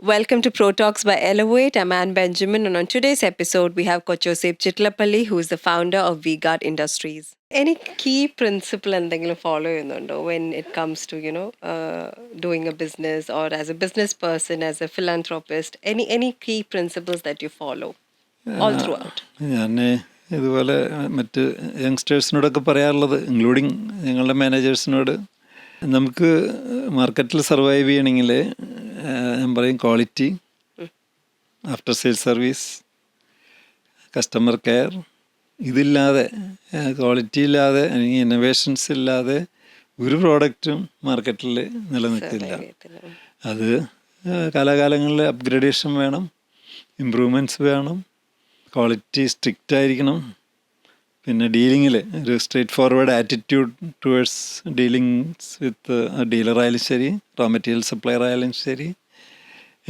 Welcome to Pro Talks by Elevate. I'm Anne Benjamin, and on today's episode, we have Kochosep Chitlapalli, who is the founder of VGuard Industries. Any key principle എന്തെങ്കിലും follow ചെയ്യുന്നുണ്ടോ when it comes to you know uh, doing a business or as a business person, as a philanthropist? Any any key principles that you follow all throughout? ഞാൻ ഇതുപോലെ മറ്റ് യങ്സ്റ്റേഴ്സിനോടൊക്കെ പറയാറുള്ളത് including ഞങ്ങളുടെ മാനേജേഴ്സിനോട് നമുക്ക് മാർക്കറ്റിൽ survive ചെയ്യണമെങ്കിൽ ഞാൻ പറയും quality after sale service customer care ഇതില്ലാതെ ക്വാളിറ്റി ഇല്ലാതെ അല്ലെങ്കിൽ ഇന്നോവേഷൻസ് ഇല്ലാതെ ഒരു പ്രോഡക്റ്റും മാർക്കറ്റിൽ നിലനിൽക്കില്ല. അത് കാലാകാലങ്ങളിൽ അപ്ഗ്രഡേഷൻ വേണം ഇമ്പ്രൂവ്മെന്റ്സ് വേണം ക്വാളിറ്റി സ്ട്രിക്റ്റ് ആയിരിക്കണം. പിന്നെ ഡീലിങ്ങിൽ ഒരു straightforward attitude towards dealings with dealer ആയാലും ശരി റോ മെറ്റീരിയൽ സപ്ലയർ ആയാലും ശരി.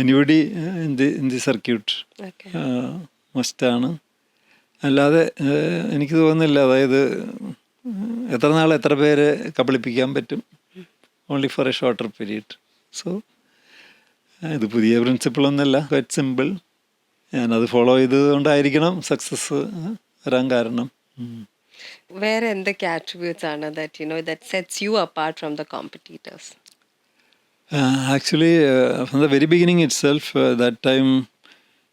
Anybody in the in the circuit. മസ്റ്റാണ് അല്ലാതെ എനിക്ക് തോന്നുന്നില്ല. അതായത് എത്ര നാൾ എത്ര പേരെ കബളിപ്പിക്കാൻ പറ്റും? Only for a shorter period so ഇത് പുതിയ പ്രിൻസിപ്പിളൊന്നുമല്ല ക്വൈറ്റ് സിമ്പിൾ ഞാനത് ഫോളോ ചെയ്തതുകൊണ്ടായിരിക്കണം സക്സസ് വരാൻ കാരണം. വേറെ എന്തൊക്കെ ആട്രിബ്യൂട്ട്സ് ആണ് that you know that sets you apart from the competitors actually from the very beginning itself that time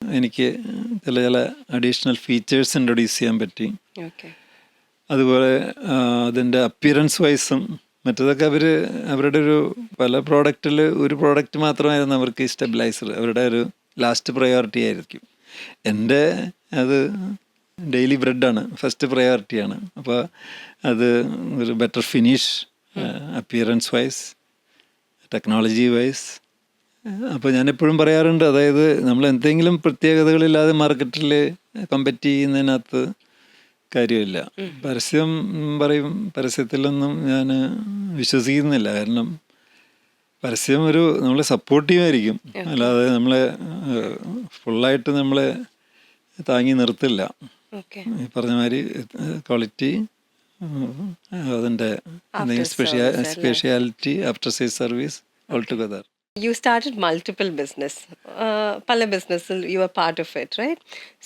എനിക്ക് ചില ചില അഡീഷണൽ ഫീച്ചേഴ്സ് ഇൻട്രൊഡ്യൂസ് ചെയ്യാൻ പറ്റി. അതുപോലെ അതിന്റെ അപ്പിയറൻസ് വൈസും മറ്റതൊക്കെ അവർ അവരുടെ ഒരു പല പ്രോഡക്റ്റിൽ ഒരു പ്രോഡക്റ്റ് മാത്രമായിരുന്നു അവർക്ക് സ്റ്റെബിലൈസർ അവരുടെ ഒരു ലാസ്റ്റ് പ്രയോറിറ്റി ആയിരിക്കും. എന്റെ അത് ഡെയിലി ബ്രെഡാണ്. ഫസ്റ്റ് പ്രയോറിറ്റിയാണ് അപ്പോൾ അത് ഒരു better finish appearance wise technology wise അപ്പോൾ ഞാൻ എപ്പോഴും പറയാറുണ്ട് അതായത് നമ്മൾ എന്തെങ്കിലും പ്രത്യേകതകളില്ലാതെ മാർക്കറ്റിൽ കമ്പറ്റ് ചെയ്യുന്നതിനകത്ത് കാര്യമില്ല. പരസ്യം പറയും പരസ്യത്തിലൊന്നും ഞാൻ വിശ്വസിക്കുന്നില്ല. കാരണം പരസ്യം ഒരു നമ്മളെ സപ്പോർട്ടീവായിരിക്കും അല്ലാതെ നമ്മളെ ഫുള്ളായിട്ട് നമ്മളെ താങ്ങി നിർത്തില്ല. ഈ പറഞ്ഞ മാതിരി ക്വാളിറ്റി അതിന്റെ speciality after sale service all together you started multiple business uh, pala business you were part of it right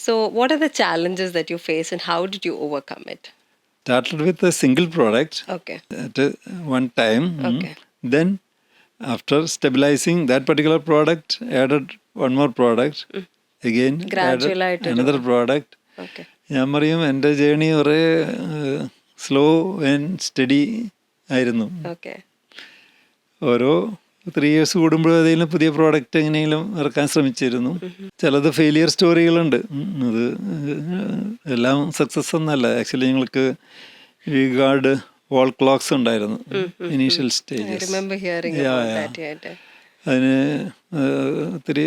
so what are the challenges that you face and how did you overcome it started with a single product okay at uh, one time. mm. Okay. Then, after stabilizing that particular product, added one more product. Again, Gradual added another product. okay ഞാൻ പറയും എന്റെ journey കുറേ slow and study ആയിരുന്നു. ഓരോ three years കൂടുമ്പോഴും ഏതെങ്കിലും പുതിയ product എങ്ങനെയെങ്കിലും ഇറക്കാൻ ശ്രമിച്ചിരുന്നു. ചിലത് ഫെയിലിയർ സ്റ്റോറികളുണ്ട് അത് എല്ലാം സക്സസ് ഒന്നല്ല ആക്ച്വലി ഞങ്ങൾക്ക് ഗാർഡ് വാൾ ക്ലോക്സ് ഉണ്ടായിരുന്നു. ഇനീഷ്യൽ സ്റ്റേജ് സ്റ്റേജസ് അതിന് ഒത്തിരി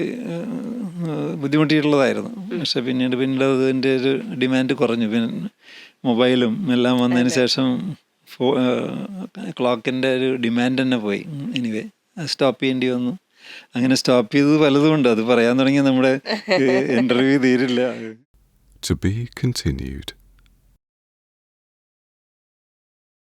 ബുദ്ധിമുട്ടിയിട്ടുള്ളതായിരുന്നു. പക്ഷെ പിന്നീട് പിന്നീട് അതിന്റെ ഒരു ഡിമാൻഡ് കുറഞ്ഞു. പിന്നെ മൊബൈലും എല്ലാം വന്നതിന് ശേഷം ഫോ ക്ലോക്കിന്റെ ഒരു ഡിമാൻഡ് തന്നെ പോയി. എനിവേ സ്റ്റോപ്പ് ചെയ്യേണ്ടി വന്നു. അങ്ങനെ സ്റ്റോപ്പ് ചെയ്തത് പലതും ഉണ്ട് അത് പറയാൻ തുടങ്ങിയ നമ്മുടെ ഇന്റർവ്യൂ തീരില്ല. To be continued.